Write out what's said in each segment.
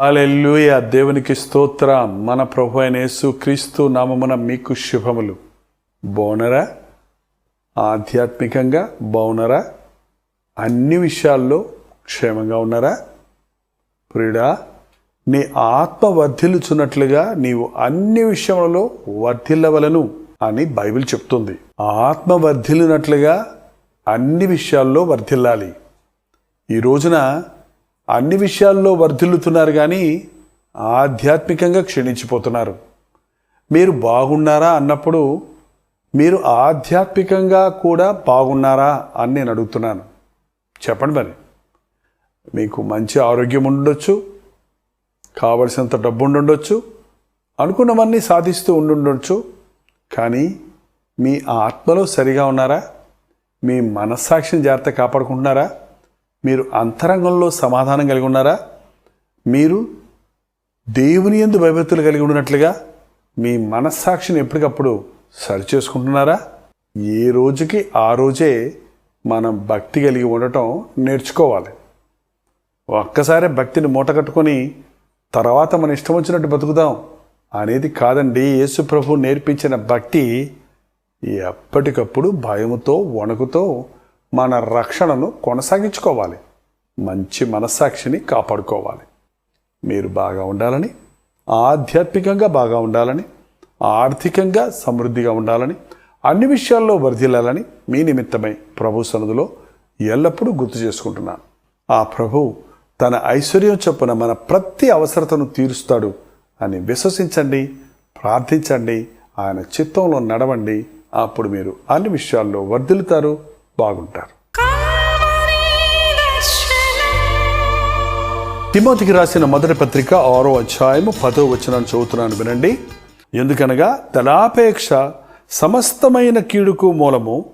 Hallelujah. దేవునికి స్తోత్ర. మన ప్రభు అయిన యేసు క్రీస్తు నామమున మీకు శుభములు. బోనరా ఆధ్యాత్మికంగా బోనరా అన్ని విషయాల్లో క్షేమంగా ఉన్నారా? ప్రియుడా నీ ఆత్మ వర్ధిల్లుచున్నట్లుగా నీవు అన్ని విషయములలో వర్ధిల్లవలను అని బైబిల్ చెప్తుంది. ఆత్మ వర్ధిల్లినట్లుగా అన్ని విషయాల్లో వర్ధిల్లాలి. ఈ రోజున అన్ని విషయాల్లో వర్ధిల్లుతున్నారు కానీ ఆధ్యాత్మికంగా క్షీణించిపోతున్నారు. మీరు బాగున్నారా అన్నప్పుడు మీరు ఆధ్యాత్మికంగా కూడా బాగున్నారా అని నేను అడుగుతున్నాను. చెప్పండి మరి. మీకు మంచి ఆరోగ్యం ఉండొచ్చు కావలసినంత డబ్బు ఉండుండొచ్చు అనుకున్నవన్నీ సాధిస్తూ ఉండుండొచ్చు కానీ మీ ఆత్మలో సరిగా ఉన్నారా? మీ మనస్సాక్షిని జాగ్రత్త కాపాడుకుంటున్నారా? మీరు అంతరంగంలో సమాధానం కలిగి ఉన్నారా? మీరు దేవుని ఎందు భయభక్తులు కలిగి ఉన్నట్లుగా మీ మనస్సాక్షిని ఎప్పటికప్పుడు సరిచేసుకుంటున్నారా? ఏ రోజుకి ఆ రోజే మనం భక్తి కలిగి ఉండటం నేర్చుకోవాలి. ఒక్కసారి భక్తిని మూట కట్టుకొని తర్వాత మన ఇష్టం వచ్చినట్టు బతుకుదాం అనేది కాదండి. యేసు ప్రభు నేర్పించిన భక్తి ఎప్పటికప్పుడు భయముతో వణుకుతో మన రక్షణను కొనసాగించుకోవాలి. మంచి మనస్సాక్షిని కాపాడుకోవాలి. మీరు బాగా ఉండాలని ఆధ్యాత్మికంగా బాగా ఉండాలని ఆర్థికంగా సమృద్ధిగా ఉండాలని అన్ని విషయాల్లో వర్ధిల్లాలని మీ నిమిత్తమై ప్రభు సన్నదిలో ఎల్లప్పుడూ గుర్తు చేసుకుంటున్నాను ఆ ప్రభు తన ఐశ్వర్యం చొప్పున మన ప్రతి అవసరతను తీరుస్తాడు అని విశ్వసించండి ప్రార్థించండి ఆయన చిత్తంలో నడవండి. అప్పుడు మీరు అన్ని విషయాల్లో వర్ధిల్లుతారు. బాగుంటారు. తిమోతికి రాసిన మొదటి పత్రిక ఆరో అధ్యాయము పదో వచనాన్ని చదువుతున్నాను వినండి. ఎందుకనగా ధనాపేక్ష సమస్తమైన కీడుకు మూలము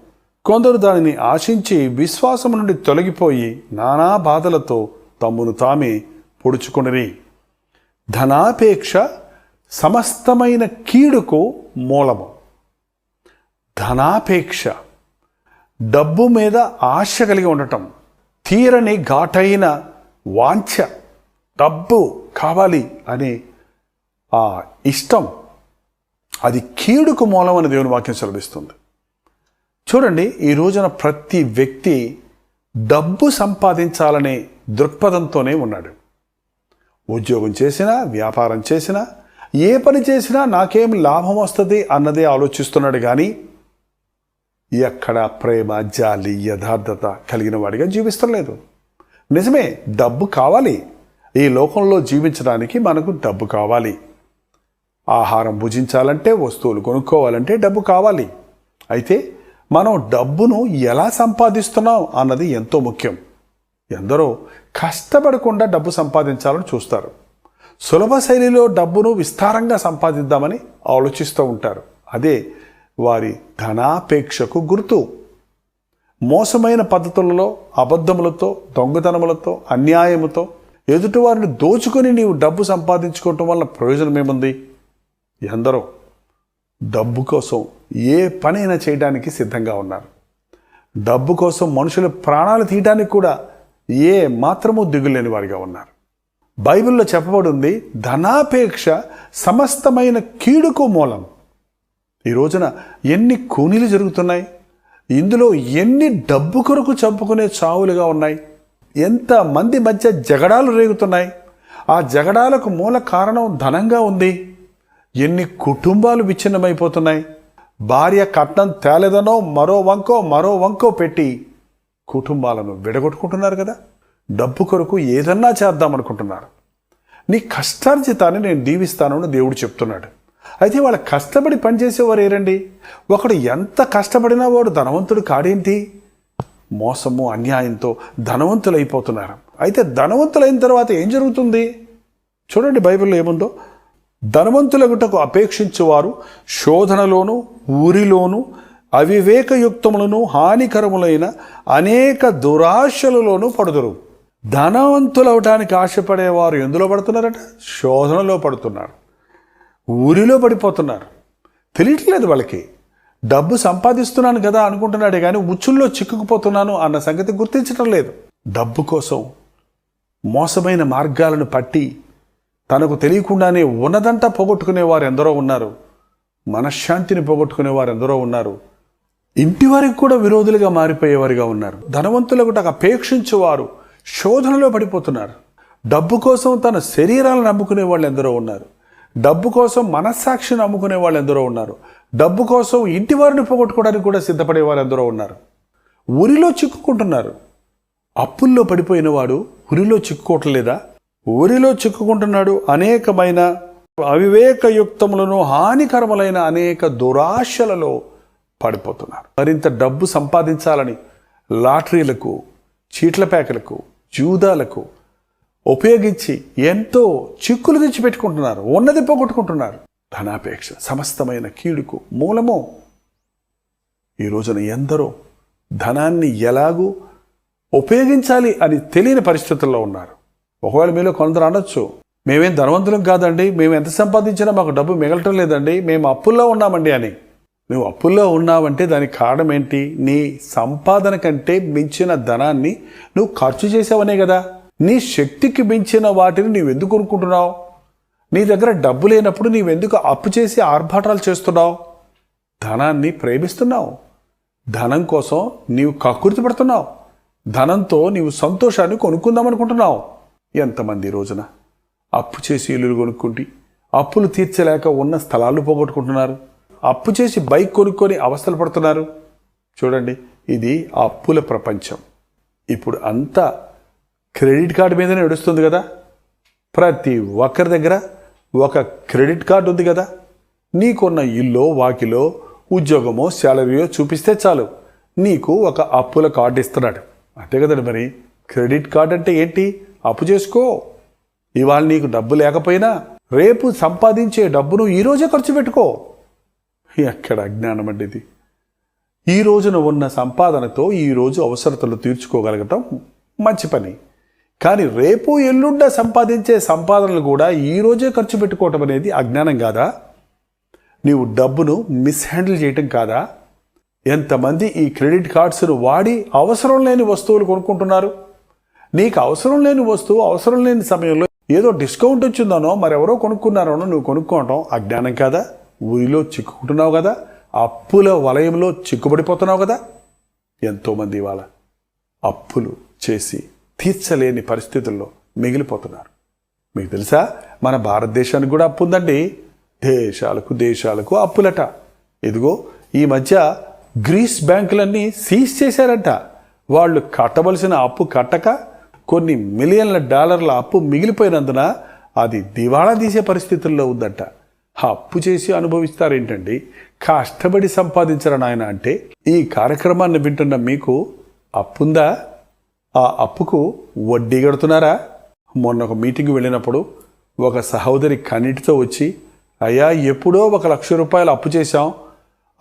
కొందరు దానిని ఆశించి విశ్వాసము నుండి తొలగిపోయి నానా బాధలతో తమ్మును తామే పొడుచుకొనిరి. ధనాపేక్ష సమస్తమైన కీడుకు మూలము. ధనాపేక్ష డబ్బు మీద ఆశ కలిగి ఉండటం తీరని ఘాటైన వాంఛ డబ్బు కావాలి అనే ఆ ఇష్టం అది కీడుకు మూలం అని దేవుని వాక్యం సెలవిస్తుంది. చూడండి ఈ రోజున ప్రతి వ్యక్తి డబ్బు సంపాదించాలనే దృక్పథంతోనే ఉన్నాడు. ఉద్యోగం చేసినా వ్యాపారం చేసినా ఏ పని చేసినా నాకేం లాభం వస్తుంది అన్నదే ఆలోచిస్తున్నాడు కానీ ఎక్కడ ప్రేమ జాలి యథార్థత కలిగిన వాడిగా జీవిస్తలేదు. నిజమే డబ్బు కావాలి. ఈ లోకంలో జీవించడానికి మనకు డబ్బు కావాలి. ఆహారం భుజించాలంటే వస్తువులు కొనుక్కోవాలంటే డబ్బు కావాలి. అయితే మనం డబ్బును ఎలా సంపాదిస్తున్నాం అన్నది ఎంతో ముఖ్యం. ఎందరో కష్టపడకుండా డబ్బు సంపాదించాలని చూస్తారు. సులభ శైలిలో డబ్బును విస్తారంగా సంపాదిద్దామని ఆలోచిస్తూ ఉంటారు. అదే వారి ధనాపేక్షకు గుర్తు. మోసమైన పద్ధతులలో అబద్ధములతో దొంగతనములతో అన్యాయముతో ఎదుటివారిని దోచుకొని నీవు డబ్బు సంపాదించుకోవటం వల్ల ప్రయోజనం ఏముంది? ఎందరో డబ్బు కోసం ఏ పనైనా చేయడానికి సిద్ధంగా ఉన్నారు. డబ్బు కోసం మనుషుల ప్రాణాలు తీయడానికి కూడా ఏ మాత్రము దిగులేని వారిగా ఉన్నారు. బైబిల్లో చెప్పబడింది ధనాపేక్ష సమస్తమైన కీడుకు మూలం. ఈ రోజున ఎన్ని కూనీలు జరుగుతున్నాయి? ఇందులో ఎన్ని డబ్బు కొరకు చంపుకునే చావులుగా ఉన్నాయి? ఎంత మంది మధ్య జగడాలు రేగుతున్నాయి? ఆ జగడాలకు మూల కారణం ధనంగా ఉంది. ఎన్ని కుటుంబాలు విచ్ఛిన్నమైపోతున్నాయి? భార్య కట్నం తేలేదనో మరో వంకో మరో వంకో పెట్టి కుటుంబాలను విడగొట్టుకుంటున్నారు కదా? డబ్బు కొరకు ఏదన్నా చేద్దామనుకుంటున్నారు. నీ కష్టార్జితాన్ని నేను దీవిస్తానని దేవుడు చెప్తున్నాడు. అయితే వాళ్ళు కష్టపడి పనిచేసేవారు ఏరండి ఒకడు ఎంత కష్టపడినా వాడు ధనవంతుడు కాడేంటి? మోసము అన్యాయంతో ధనవంతులైపోతున్నారు. అయితే ధనవంతులైన తర్వాత ఏం జరుగుతుంది? చూడండి బైబిల్లో ఏముందో? ధనవంతులగుటకు అపేక్షించువారు శోధనలోను ఊరిలోను అవివేకయుక్తములను హానికరములైన అనేక దురాశలలోనూ పడుదురు. ధనవంతులవటానికి ఆశపడేవారు ఎందులో పడుతున్నారట? శోధనలో పడుతున్నారు. ఊరిలో పడిపోతున్నారు. తెలియట్లేదు వాళ్ళకి. డబ్బు సంపాదిస్తున్నాను కదా అనుకుంటున్నాడే కానీ ఉచ్చుల్లో చిక్కుకుపోతున్నాను అన్న సంగతి గుర్తించడం లేదు. డబ్బు కోసం మోసమైన మార్గాలను పట్టి తనకు తెలియకుండానే ఉన్నదంతా పోగొట్టుకునే వారు ఎందరో ఉన్నారు. మనశ్శాంతిని పోగొట్టుకునే వారు ఎందరో ఉన్నారు. ఇంటి వారికి కూడా విరోధులుగా మారిపోయేవారుగా ఉన్నారు. ధనవంతులకు అపేక్షించేవారు శోధనలో పడిపోతున్నారు. డబ్బు కోసం తన శరీరాలను నమ్ముకునే వాళ్ళు ఎందరో ఉన్నారు. డబ్బు కోసం మనస్సాక్షిని అమ్ముకునే వాళ్ళు ఎందరో ఉన్నారు. డబ్బు కోసం ఇంటి వారిని పోగొట్టుకోవడానికి కూడా సిద్ధపడే వారు ఎందరో ఉన్నారు. ఉరిలో చిక్కుకుంటున్నారు. అప్పుల్లో పడిపోయిన వాడు ఉరిలో చిక్కుకోవట్లేదా? ఉరిలో చిక్కుకుంటున్నాడు అనేకమైన అవివేకయుక్తములను హానికరములైన అనేక దురాశలలో పడిపోతున్నారు. మరింత డబ్బు సంపాదించాలని లాటరీలకు చీట్ల ప్యాకులకు జూదాలకు ఉపయోగించి ఎంతో చిక్కులు తెచ్చిపెట్టుకుంటున్నారు ఉన్నది పోగొట్టుకుంటున్నారు ధనాపేక్ష సమస్తమైన కీడుకు మూలము ఈ రోజున ఎందరో ధనాన్ని ఎలాగూ ఉపయోగించాలి అని తెలియని పరిస్థితుల్లో ఉన్నారు. ఒకవేళ మీలో కొందరు అనొచ్చు మేమేం ధనవంతులం కాదండి మేము ఎంత సంపాదించినా మాకు డబ్బు మిగలటం లేదండి మేము అప్పుల్లో ఉన్నామండి అని. నువ్వు అప్పుల్లో ఉన్నావంటే దానికి కారణం ఏంటి? నీ సంపాదన కంటే మించిన ధనాన్ని నువ్వు ఖర్చు చేసావనే కదా. నీ శక్తికి మించిన వాటిని నీవెందుకు కొనుక్కుంటున్నావు? నీ దగ్గర డబ్బు లేనప్పుడు నీవెందుకు అప్పు చేసి ఆర్భాటాలు చేస్తున్నావు? ధనాన్ని ప్రేమిస్తున్నావు. ధనం కోసం నీవు కక్కుర్తి పడుతున్నావు. ధనంతో నీవు సంతోషాన్ని కొనుక్కుందాం అనుకుంటున్నావు ఎంతమంది రోజున అప్పు చేసి ఇల్లులు కొనుక్కుంటి అప్పులు తీర్చలేక ఉన్న స్థలాలు పోగొట్టుకుంటున్నారు. అప్పు చేసి బైక్ కొనుక్కొని అవస్థలు పడుతున్నారు. చూడండి ఇది అప్పుల ప్రపంచం. ఇప్పుడు అంతా క్రెడిట్ కార్డు మీదనే నడుస్తుంది కదా? ప్రతి ఒక్కరి దగ్గర ఒక క్రెడిట్ కార్డు ఉంది కదా? నీకున్న ఇల్లు వాకిలో ఉద్యోగమో శాలరీయో చూపిస్తే చాలు. నీకు ఒక అప్పుల కార్డు ఇస్తున్నాడు. అంతే కదండి మరి. క్రెడిట్ కార్డు అంటే ఏంటి? అప్పు చేసుకో. ఇవాళ నీకు డబ్బు లేకపోయినా రేపు సంపాదించే డబ్బును ఈరోజే ఖర్చు పెట్టుకో. ఎక్కడ అజ్ఞానం అండి ఇది. ఈ రోజున ఉన్న సంపాదనతో ఈ రోజు అవసరతలు తీర్చుకోగలగటం మంచి పని. కానీ రేపు ఎల్లుండ సంపాదించే సంపాదనలు కూడా ఈరోజే ఖర్చు పెట్టుకోవటం అనేది అజ్ఞానం కాదా? నీవు డబ్బును మిస్హ్యాండిల్ చేయటం కాదా? ఎంతమంది ఈ క్రెడిట్ కార్డ్స్ను వాడి అవసరం లేని వస్తువులు కొనుక్కుంటున్నారు? నీకు అవసరం లేని వస్తువు అవసరం లేని సమయంలో ఏదో డిస్కౌంట్ వచ్చిందనో మరెవరో కొనుక్కున్నారనో నువ్వు కొనుక్కోవటం అజ్ఞానం కాదా? ఊరిలో చిక్కుకుంటున్నావు కదా? అప్పుల వలయంలో చిక్కుబడిపోతున్నావు కదా? ఎంతోమంది ఇవాళ అప్పులు చేసి తీర్చలేని పరిస్థితుల్లో మిగిలిపోతున్నారు. మీకు తెలుసా? మన భారతదేశానికి కూడా అప్పు ఉందండి. దేశాలకు దేశాలకు అప్పులట. ఇదిగో ఈ మధ్య గ్రీస్ బ్యాంకులన్నీ సీజ్ చేశారంట. వాళ్ళు కట్టవలసిన అప్పు కట్టక కొన్ని మిలియన్ల డాలర్ల అప్పు మిగిలిపోయినందున అది దివాళా తీసే పరిస్థితుల్లో ఉందంట. అప్పు చేసి అనుభవిస్తారేంటండి? కష్టపడి సంపాదించరా నాయన అంటే ఈ కార్యక్రమాన్ని వింటున్న మీకు అప్పుందా? ఆ అప్పుకు వడ్డీ కడుతున్నారా? మొన్న ఒక మీటింగ్ వెళ్ళినప్పుడు ఒక సహోదరి కన్నిటితో వచ్చి అయ్యా ఎప్పుడో ఒక లక్ష రూపాయలు అప్పు చేశాం.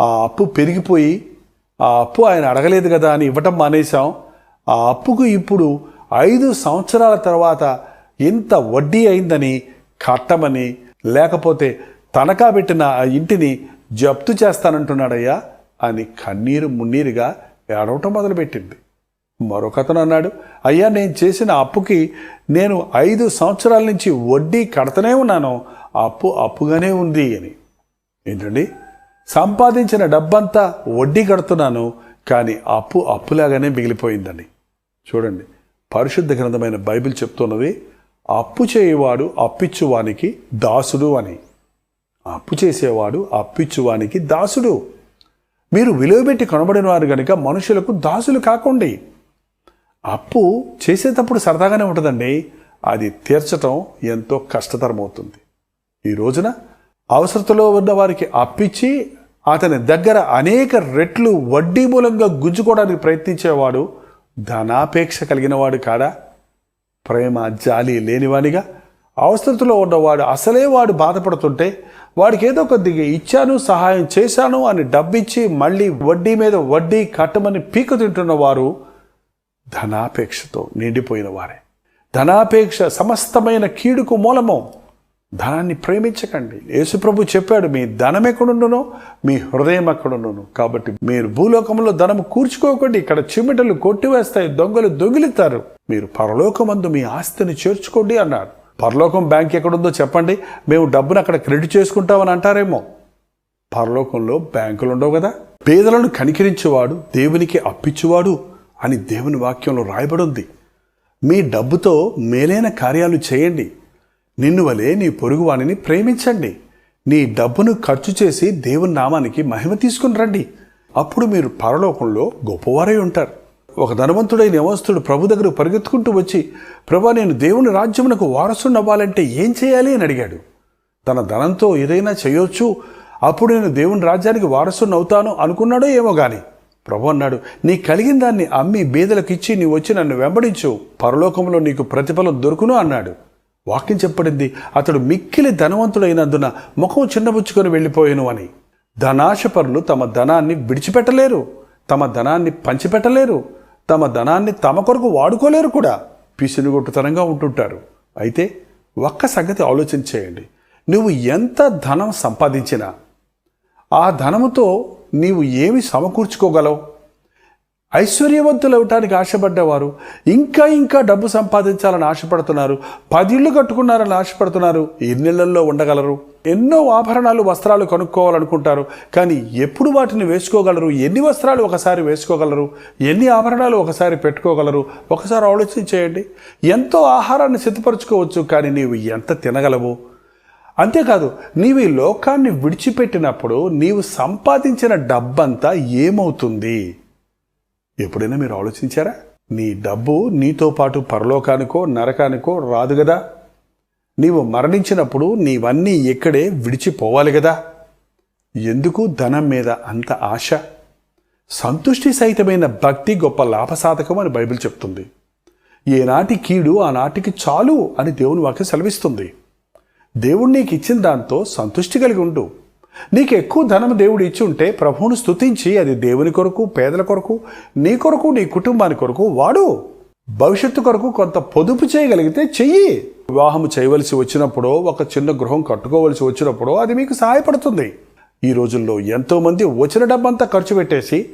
ఆ అప్పు పెరిగిపోయి ఆ అప్పు ఆయన అడగలేదు కదా అని ఇవ్వటం మానేశాం. ఆ అప్పుకు ఇప్పుడు ఐదు సంవత్సరాల తర్వాత ఇంత వడ్డీ అయిందని కట్టమని లేకపోతే తనఖా పెట్టిన ఆ ఇంటిని జప్తు చేస్తానంటున్నాడయ్యా అని కన్నీరు మున్నీరుగా ఏడవటం మొదలుపెట్టింది. మరొకతను అన్నాడు అయ్యా నేను చేసిన అప్పుకి నేను ఐదు సంవత్సరాల నుంచి వడ్డీ కడతనే ఉన్నాను. అప్పు అప్పుగానే ఉంది అని. ఏంటండి? సంపాదించిన డబ్బంతా వడ్డీ కడుతున్నాను కానీ అప్పు అప్పులాగానే మిగిలిపోయిందని చూడండి పరిశుద్ధ గ్రంథమైన బైబిల్ చెప్తున్నది అప్పు చేయవాడు అప్పిచ్చువానికి దాసుడు అని. అప్పు చేసేవాడు అప్పిచ్చువానికి దాసుడు. మీరు విలువబెట్టి కనబడిన వారు కనుక మనుషులకు దాసులు కాకండి. అప్పు చేసేటప్పుడు సరదాగానే ఉంటుందండి. అది తీర్చటం ఎంతో కష్టతరమవుతుంది. ఈ రోజున అవసరతలో ఉన్న వారికి అప్పిచ్చి అతని దగ్గర అనేక రెట్లు వడ్డీ మూలంగా గుంజుకోవడానికి ప్రయత్నించేవాడు ధనాపేక్ష కలిగిన వాడు కాడా? ప్రేమ జాలి లేనివాడిగా అవసరతలో ఉన్నవాడు అసలే వాడు బాధపడుతుంటే వాడికి ఏదో కొద్దిగా ఇచ్చాను సహాయం చేశాను అని డబ్బిచ్చి మళ్ళీ వడ్డీ మీద వడ్డీ కట్టమని పీక తింటున్న వారు ధనాపేక్షతో నిండిపోయిన వారే. ధనాపేక్ష సమస్తమైన కీడుకు మూలము ధనాన్ని ప్రేమించకండి. యేసుప్రభు చెప్పాడు మీ ధనం ఎక్కడుండునో మీ హృదయం ఎక్కడుండును కాబట్టి మీరు భూలోకంలో ధనము కూర్చుకోకండి. ఇక్కడ చిమిటలు కొట్టివేస్తాయి దొంగలు దొంగిలిస్తారు మీరు పరలోకమందు మీ ఆస్తిని చేర్చుకోండి అన్నాడు. పరలోకం బ్యాంక్ ఎక్కడుందో చెప్పండి. మేము డబ్బును అక్కడ క్రెడిట్ చేసుకుంటామని అంటారేమో. పరలోకంలో బ్యాంకులు ఉండవు కదా. పేదలను కనికరించేవాడు దేవునికి అప్పించువాడు అని దేవుని వాక్యంలో రాయబడి ఉంది మీ డబ్బుతో మేలైన కార్యాలు చేయండి. నిన్ను వలె నీ పొరుగువాణిని ప్రేమించండి. నీ డబ్బును ఖర్చు చేసి దేవుని నామానికి మహిమ తీసుకుని రండి. అప్పుడు మీరు పరలోకంలో గొప్పవారై ఉంటారు. ఒక ధనవంతుడైన యవస్తుడు ప్రభు దగ్గర పరిగెత్తుకుంటూ వచ్చి ప్రభా నేను దేవుని రాజ్యమునకు వారసుని అవ్వాలంటే ఏం చేయాలి? అని అడిగాడు. తన ధనంతో ఏదైనా చేయొచ్చు. అప్పుడు నేను దేవుని రాజ్యానికి వారసుని అవుతాను అనుకున్నాడో ఏమో కానీ ప్రభు అన్నాడు నీ కలిగిన దాన్ని అమ్మి బీదలకు ఇచ్చి నీ వచ్చి నన్ను వెంబడించు. పరలోకంలో నీకు ప్రతిఫలం దొరుకును అన్నాడు. వాక్యం చెప్పడింది అతడు మిక్కిలి ధనవంతుడైనందున ముఖం చిన్నబుచ్చుకొని వెళ్ళిపోయాను అని. ధనాశపరులు తమ ధనాన్ని విడిచిపెట్టలేరు తమ ధనాన్ని పంచిపెట్టలేరు తమ ధనాన్ని తమ కొరకు వాడుకోలేరు కూడా. పిసినుగొట్టుతనంగా ఉంటుంటారు. అయితే ఒక్క సంగతి ఆలోచన చేయండి. నువ్వు ఎంత ధనం సంపాదించినా ఆ ధనముతో నీవు ఏమి సమకూర్చుకోగలవు? ఐశ్వర్యవంతులు అవటానికి ఆశపడ్డవారు ఇంకా ఇంకా డబ్బు సంపాదించాలని ఆశపడుతున్నారు పదిళ్ళు కట్టుకున్నారని ఆశపడుతున్నారు ఎన్నెళ్ళలో ఉండగలరు ఎన్నో ఆభరణాలు వస్త్రాలు కొనుక్కోవాలనుకుంటారు కానీ ఎప్పుడు వాటిని వేసుకోగలరు? ఎన్ని వస్త్రాలు ఒకసారి వేసుకోగలరు? ఎన్ని ఆభరణాలు ఒకసారి పెట్టుకోగలరు? ఒకసారి ఆలోచన చేయండి ఎంతో ఆహారాన్ని సిద్ధపరచుకోవచ్చు కానీ నీవు ఎంత తినగలవు? అంతేకాదు నీవు ఈ లోకాన్ని విడిచిపెట్టినప్పుడు నీవు సంపాదించిన డబ్బంతా ఏమవుతుంది? ఎప్పుడైనా మీరు ఆలోచించారా? నీ డబ్బు నీతో పాటు పరలోకానికో నరకానికో రాదు కదా నీవు మరణించినప్పుడు నీవన్నీ ఇక్కడే విడిచిపోవాలి కదా ఎందుకు ధనం మీద అంత ఆశ? సంతుష్టి సహితమైన భక్తి గొప్ప లాభసాధకం అని బైబిల్ చెప్తుంది. ఏనాటి కీడు ఆనాటికి చాలు అని దేవుని వాక్య సెలవిస్తుంది. దేవుడు నీకు ఇచ్చిన దాంతో సంతుష్టి కలిగి ఉండు. నీకు ఎక్కువ ధనం దేవుడు ఇచ్చి ఉంటే ప్రభువును స్తుతించి అది దేవుని కొరకు పేదల కొరకు నీ కొరకు నీ కుటుంబాని కొరకు వాడు. భవిష్యత్తు కొరకు కొంత పొదుపు చేయగలిగితే చెయ్యి. వివాహం చేయవలసి వచ్చినప్పుడో ఒక చిన్న గృహం కట్టుకోవలసి వచ్చినప్పుడో అది మీకు సహాయపడుతుంది. ఈ రోజుల్లో ఎంతోమంది వచ్చిన డబ్బంతా ఖర్చు పెట్టేసి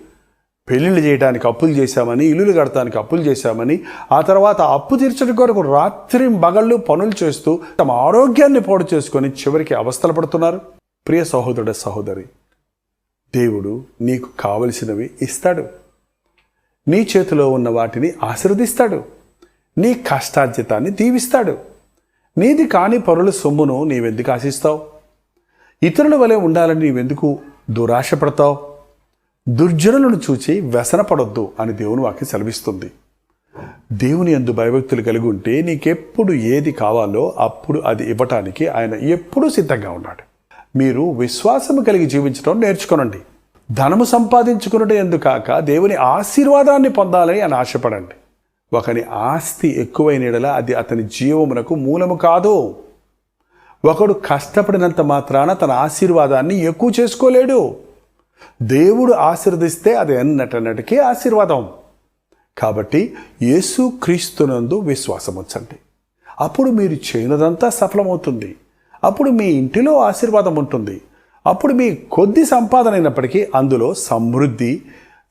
పెళ్ళిళ్ళు చేయడానికి అప్పులు చేశామని ఇల్లులు కడటానికి అప్పులు చేశామని ఆ తర్వాత అప్పు తీర్చడం కొరకు రాత్రి మగళ్ళు పనులు చేస్తూ తమ ఆరోగ్యాన్ని పాడు చేసుకొని చివరికి అవస్థలు పడుతున్నారు. ప్రియ సహోదరుడ సహోదరి దేవుడు నీకు కావలసినవి ఇస్తాడు. నీ చేతిలో ఉన్న వాటిని ఆశీర్వదిస్తాడు. నీ కష్టార్జితాన్ని దీవిస్తాడు. నీది కాని పరుల సొమ్మును నీవెందుకు ఆశిస్తావు? ఇతరుల వలె ఉండాలని నీవెందుకు దురాశపడతావు? దుర్జనులను చూచి వ్యసనపడొద్దు అని దేవుని వాక్యం సెలవిస్తుంది. దేవుని అందు భయభక్తులు కలిగి ఉంటే నీకెప్పుడు ఏది కావాలో అప్పుడు అది ఇవ్వటానికి ఆయన ఎప్పుడూ సిద్ధంగా ఉన్నాడు. మీరు విశ్వాసము కలిగి జీవించడం నేర్చుకోనండి. ధనము సంపాదించుకున్నట ఎందుకాక కాక దేవుని ఆశీర్వాదాన్ని పొందాలని అని ఆశపడండి. ఒకని ఆస్తి ఎక్కువైన అది అతని జీవమునకు మూలము కాదు. ఒకడు కష్టపడినంత మాత్రాన తన ఆశీర్వాదాన్ని ఎక్కువ చేసుకోలేడు. దేవుడు ఆశీర్వదిస్తే అది ఎన్నటన్నటికీ ఆశీర్వాదం. కాబట్టి యేసు క్రీస్తునందు విశ్వాసం ఉంచండి. అప్పుడు మీరు చేయనదంతా సఫలమవుతుంది. అప్పుడు మీ ఇంటిలో ఆశీర్వాదం ఉంటుంది. అప్పుడు మీ కొద్ది సంపాదన అయినప్పటికీ అందులో సమృద్ధి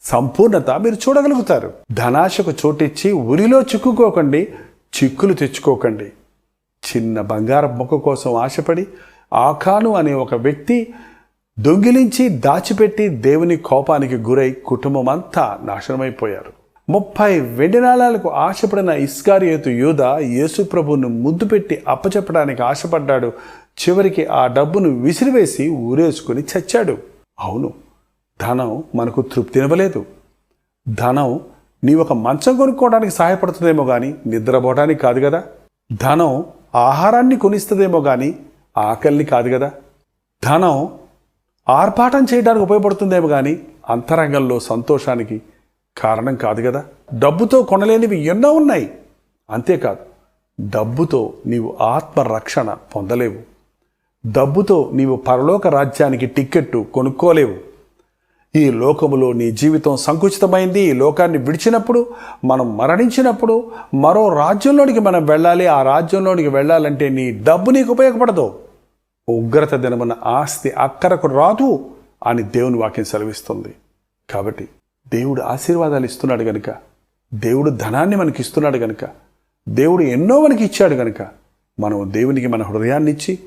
సంపూర్ణత మీరు చూడగలుగుతారు. ధనాశకు చోటిచ్చి ఉరిలో చిక్కుకోకండి చిక్కులు తెచ్చుకోకండి. చిన్న బంగారం మొక్క కోసం ఆశపడి ఆకాను అనే ఒక వ్యక్తి దొంగిలించి దాచిపెట్టి దేవుని కోపానికి గురై కుటుంబం అంతా నాశనమైపోయారు. ముప్పై వెండి నాళాలకు ఆశపడిన ఇస్కారియోతు యూద యేసు ప్రభువును ముద్దు పెట్టి అప్పచెప్పడానికి ఆశపడ్డాడు. చివరికి ఆ డబ్బును విసిరివేసి ఊరేసుకుని చచ్చాడు. అవును ధనం మనకు తృప్తినివ్వలేదు. ధనం నీ ఒక మంచం కొనుక్కోవడానికి సహాయపడుతుందేమో కానీ నిద్రపోవడానికి కాదు కదా. ధనం ఆహారాన్ని కొనిస్తుందేమో కానీ ఆకలిని కాదు కదా. ధనం ఆర్భాటం చేయడానికి ఉపయోగపడుతుందేమో కానీ అంతరంగంలో సంతోషానికి కారణం కాదు కదా డబ్బుతో కొనలేనివి ఎన్నో ఉన్నాయి. అంతేకాదు డబ్బుతో నీవు ఆత్మరక్షణ పొందలేవు. డబ్బుతో నీవు పరలోక రాజ్యానికి టిక్కెట్టు కొనుక్కోలేవు. ఈ లోకములో నీ జీవితం సంకుచితమైంది. ఈ లోకాన్ని విడిచినప్పుడు మనం మరణించినప్పుడు మరో రాజ్యంలోనికి మనం వెళ్ళాలి. ఆ రాజ్యంలోనికి వెళ్ళాలంటే నీ డబ్బు నీకు ఉపయోగపడదు. ఉగ్రత దినమున ఆస్తి అక్కరకు రాదు అని దేవుని వాక్యం సెలవిస్తుంది. కాబట్టి దేవుడు ఆశీర్వాదాలు ఇస్తున్నాడు గనుక దేవుడు ధనాన్ని మనకి ఇస్తున్నాడు గనుక దేవుడు ఎన్నో మనకి ఇచ్చాడు గనుక మనం దేవునికి మన హృదయాన్ని ఇచ్చి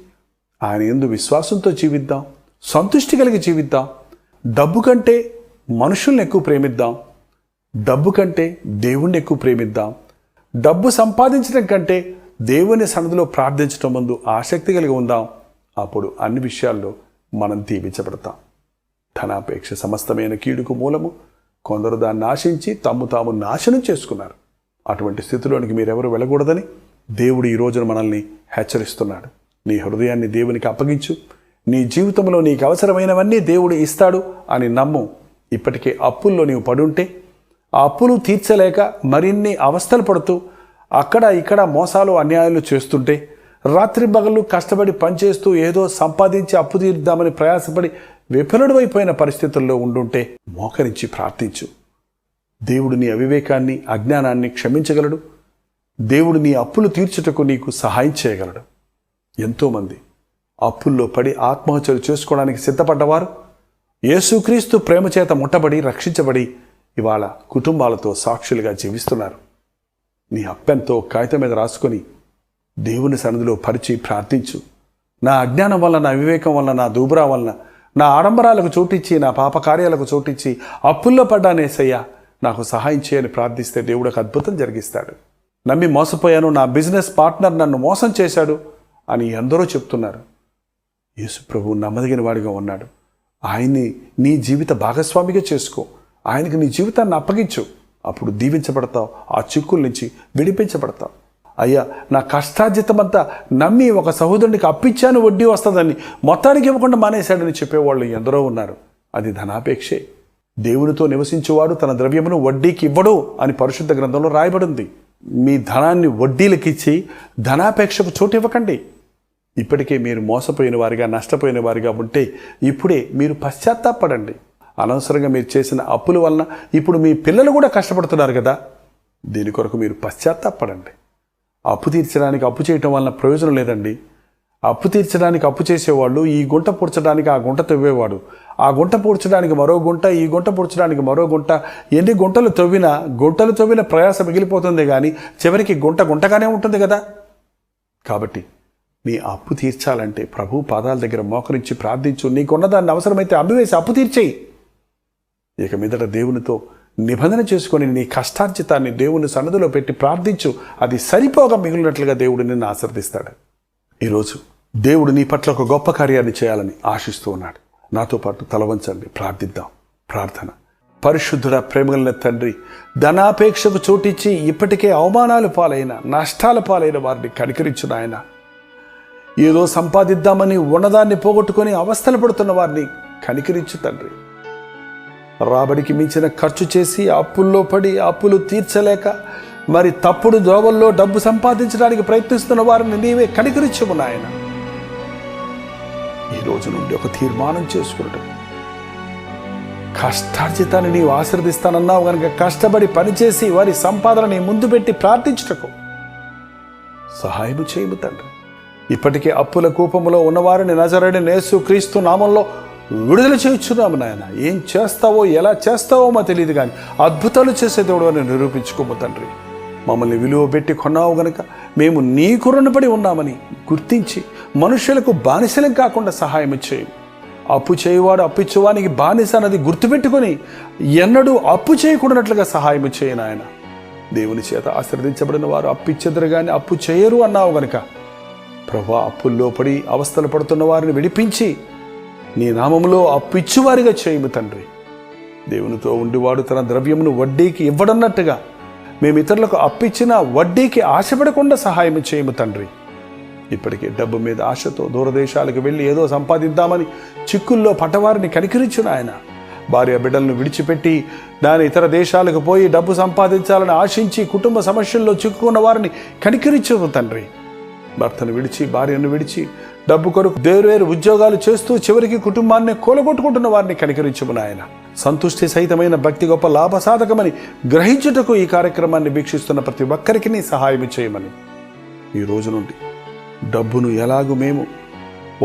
ఆయన ఎందు విశ్వాసంతో జీవిద్దాం సంతృష్టి కలిగి జీవిద్దాం డబ్బు కంటే మనుషుల్ని ఎక్కువ ప్రేమిద్దాం డబ్బు కంటే దేవుణ్ణి ఎక్కువ ప్రేమిద్దాం డబ్బు సంపాదించడం కంటే దేవుని సన్నదిలో ప్రార్థించడం ముందు ఆసక్తి కలిగి ఉందాం అప్పుడు అన్ని విషయాల్లో మనం దీవించబడతాం. ధనాపేక్ష సమస్తమైన కీడుకు మూలము కొందరు దాన్ని ఆశించి తమ్ము తాము నాశనం చేసుకున్నారు. అటువంటి స్థితిలోనికి మీరెవరు వెళ్ళకూడదని దేవుడు ఈ రోజున మనల్ని హెచ్చరిస్తున్నాడు. నీ హృదయాన్ని దేవునికి అప్పగించు. నీ జీవితంలో నీకు అవసరమైనవన్నీ దేవుడు ఇస్తాడు అని నమ్ము. ఇప్పటికే అప్పుల్లో నీవు పడుంటే ఆ అప్పులు తీర్చలేక మరిన్ని అవస్థలు పడుతూ అక్కడ ఇక్కడ మోసాలు అన్యాయాలు చేస్తుంటే రాత్రి పగళ్ళు కష్టపడి పనిచేస్తూ ఏదో సంపాదించి అప్పు తీర్దామని ప్రయాసపడి విఫలుడైపోయిన పరిస్థితుల్లో ఉండుంటే మోకరించి ప్రార్థించు. దేవుడు నీ అవివేకాన్ని అజ్ఞానాన్ని క్షమించగలడు. దేవుడు నీ అప్పులు తీర్చుటకు నీకు సహాయం చేయగలడు. ఎంతోమంది అప్పుల్లో పడి ఆత్మహత్యలు చేసుకోవడానికి సిద్ధపడ్డవారు యేసుక్రీస్తు ప్రేమ చేత ముట్టబడి రక్షించబడి ఇవాళ కుటుంబాలతో సాక్షులుగా జీవిస్తున్నారు. నీ అప్పెంతో కాగితం మీద రాసుకొని దేవుని సన్నిధిలో పరిచి ప్రార్థించు. నా అజ్ఞానం వల్ల నా వివేకం వల్ల నా దూబరా వలన నా ఆడంబరాలకు చోటిచ్చి నా పాపకార్యాలకు చోటిచ్చి అప్పుల్లో పడ్డానేసయ్యా నాకు సహాయం చేయని ప్రార్థిస్తే దేవుడు ఒక అద్భుతం జరిగిస్తాడు. నమ్మి మోసపోయాను నా బిజినెస్ పార్ట్నర్ నన్ను మోసం చేశాడు అని ఎందరో చెప్తున్నారు. యేసు ప్రభు నమ్మదగిన వాడిగా ఉన్నాడు. ఆయన్ని నీ జీవిత భాగస్వామిగా చేసుకో. ఆయనకి నీ జీవితాన్ని అప్పగించు. అప్పుడు దీవించబడతావు ఆ చిక్కుల నుంచి విడిపించబడతావు. అయ్యా నా కష్టార్జితమంతా నమ్మి ఒక సహోదరునికి అప్పిచ్చాను వడ్డీ వస్తుందని మొత్తానికి ఇవ్వకుండా మానేశాడని చెప్పేవాళ్ళు ఎందరో ఉన్నారు. అది ధనాపేక్షే. దేవునితో నివసించేవాడు తన ద్రవ్యమును వడ్డీకి ఇవ్వడు అని పరిశుద్ధ గ్రంథంలో రాయబడింది. మీ ధనాన్ని వడ్డీలకిచ్చి ధనాపేక్షకు చోటు ఇవ్వకండి ఇప్పటికే మీరు మోసపోయిన వారిగా నష్టపోయిన వారిగా ఉంటే ఇప్పుడే మీరు పశ్చాత్తాపడండి. అనవసరంగా మీరు చేసిన అప్పుల వలన ఇప్పుడు మీ పిల్లలు కూడా కష్టపడుతున్నారు కదా. దీని కొరకు మీరు పశ్చాత్తాపడండి. అప్పు తీర్చడానికి అప్పు చేయటం వలన ప్రయోజనం లేదండి. అప్పు తీర్చడానికి అప్పు చేసేవాళ్ళు ఈ గుంట పూడ్చడానికి ఆ గుంట తవ్వేవాడు. ఆ గుంట పూడ్చడానికి మరో గుంట ఈ గుంట పూడ్చడానికి మరో గుంట. ఎన్ని గుంటలు తవ్వినా గుంటలు తవ్విన ప్రయాస మిగిలిపోతుంది కానీ చివరికి గుంట గుంటగానే ఉంటుంది కదా. కాబట్టి నీ అప్పు తీర్చాలంటే ప్రభు పాదాల దగ్గర మోకరించి ప్రార్థించు. నీకున్న దాన్ని అవసరమైతే అమ్మివేసి అప్పు తీర్చేయి. ఇక మీదట దేవునితో నిబంధన చేసుకొని నీ కష్టార్జితాన్ని దేవుని సన్నదిలో పెట్టి ప్రార్థించు. అది సరిపోగా మిగిలినట్లుగా దేవుడు నిన్ను ఆశ్రదిస్తాడు ఈరోజు దేవుడు నీ పట్ల ఒక గొప్ప కార్యాన్ని చేయాలని ఆశిస్తూ ఉన్నాడు. నాతో పాటు తలవంచండి ప్రార్థిద్దాం. ప్రార్థన. పరిశుద్ధుడ ప్రేమగలిన తండ్రి ధనాపేక్షకు చోటిచ్చి ఇప్పటికే అవమానాలు పాలైన నష్టాల పాలైన వారిని కనికరించిన నాయన. ఏదో సంపాదిద్దామని ఉన్నదాన్ని పోగొట్టుకొని అవస్థలు పడుతున్న వారిని కనికరించు తండ్రి. రాబడికి మించిన ఖర్చు చేసి అప్పుల్లో పడి అప్పులు తీర్చలేక మరి తప్పుడు దోవల్లో డబ్బు సంపాదించడానికి ప్రయత్నిస్తున్న వారిని నీవే కనికరించము నాయన. ఈ రోజు నుండి ఒక తీర్మానం చేసుకున్నాడు కష్టార్జితాన్ని నీవు ఆశీర్దిస్తానన్నావు కనుక కష్టపడి పనిచేసి వారి సంపాదనని ముందు పెట్టి ప్రార్థించుటకు సహాయము చేయము తండ్రి. ఇప్పటికే అప్పుల కూపములో ఉన్నవారిని నజరడి నేసు క్రీస్తు నామంలో విడుదల చేయొచ్చున్నాము నాయన. ఏం చేస్తావో ఎలా చేస్తావో మా తెలియదు కానీ అద్భుతాలు చేసే దేవుడు అని నిరూపించుకోము తండ్రి. మమ్మల్ని విలువ పెట్టి కొన్నావు గనక మేము నీకు రుణపడి ఉన్నామని గుర్తించి మనుషులకు బానిసలం కాకుండా సహాయం చేయి. అప్పు చేయవాడు అప్పిచ్చేవానికి బానిస అన్నది గుర్తుపెట్టుకొని ఎన్నడూ అప్పు చేయకూడనట్లుగా సహాయం చేయను ఆయన దేవుని చేత ఆశ్రదించబడిన వారు అప్పిచ్చెదరు కానీ అప్పు చేయరు అన్నావు గనక. ప్రభా అప్పుల్లో పడి అవస్థలు పడుతున్న వారిని విడిపించి నీ నామములో అప్పిచ్చువారిగా చేయము తండ్రి. దేవునితో ఉండివాడు తన ద్రవ్యమును వడ్డీకి ఇవ్వడన్నట్టుగా మేము ఇతరులకు అప్పిచ్చిన వడ్డీకి ఆశపడకుండా సహాయం చేయము తండ్రి. ఇప్పటికే డబ్బు మీద ఆశతో దూరదేశాలకు వెళ్ళి ఏదో సంపాదిద్దామని చిక్కుల్లో పటవారిని కనికరించిన ఆయన. భార్య బిడ్డలను విడిచిపెట్టి దాని ఇతర దేశాలకు పోయి డబ్బు సంపాదించాలని ఆశించి కుటుంబ సమస్యల్లో చిక్కుకున్న వారిని కనికరించు తండ్రి. భర్తను విడిచి భార్యను విడిచి డబ్బు కొరకు వేరు ఉద్యోగాలు చేస్తూ చివరికి కుటుంబాన్ని కూలగొట్టుకుంటున్న వారిని కనికరించము ఆయన సంతుష్టి సహితమైన భక్తి గొప్ప లాభసాధకమని గ్రహించుటకు ఈ కార్యక్రమాన్ని వీక్షిస్తున్న ప్రతి ఒక్కరికి నీ సహాయం చేయమని. ఈ రోజు నుండి డబ్బును ఎలాగూ మేము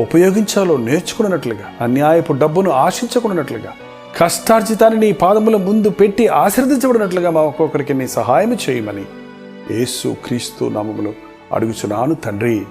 ఉపయోగించాలో నేర్చుకున్నట్లుగా అన్యాయపు డబ్బును ఆశించకున్నట్లుగా కష్టార్జితాన్ని నీ పాదముల ముందు పెట్టి ఆశీర్దించబడినట్లుగా మా ఒక్కొక్కరికి నీ సహాయం చేయమని. యేసు క్రీస్తు నామములో అడుగుచున్నాను తండ్రి.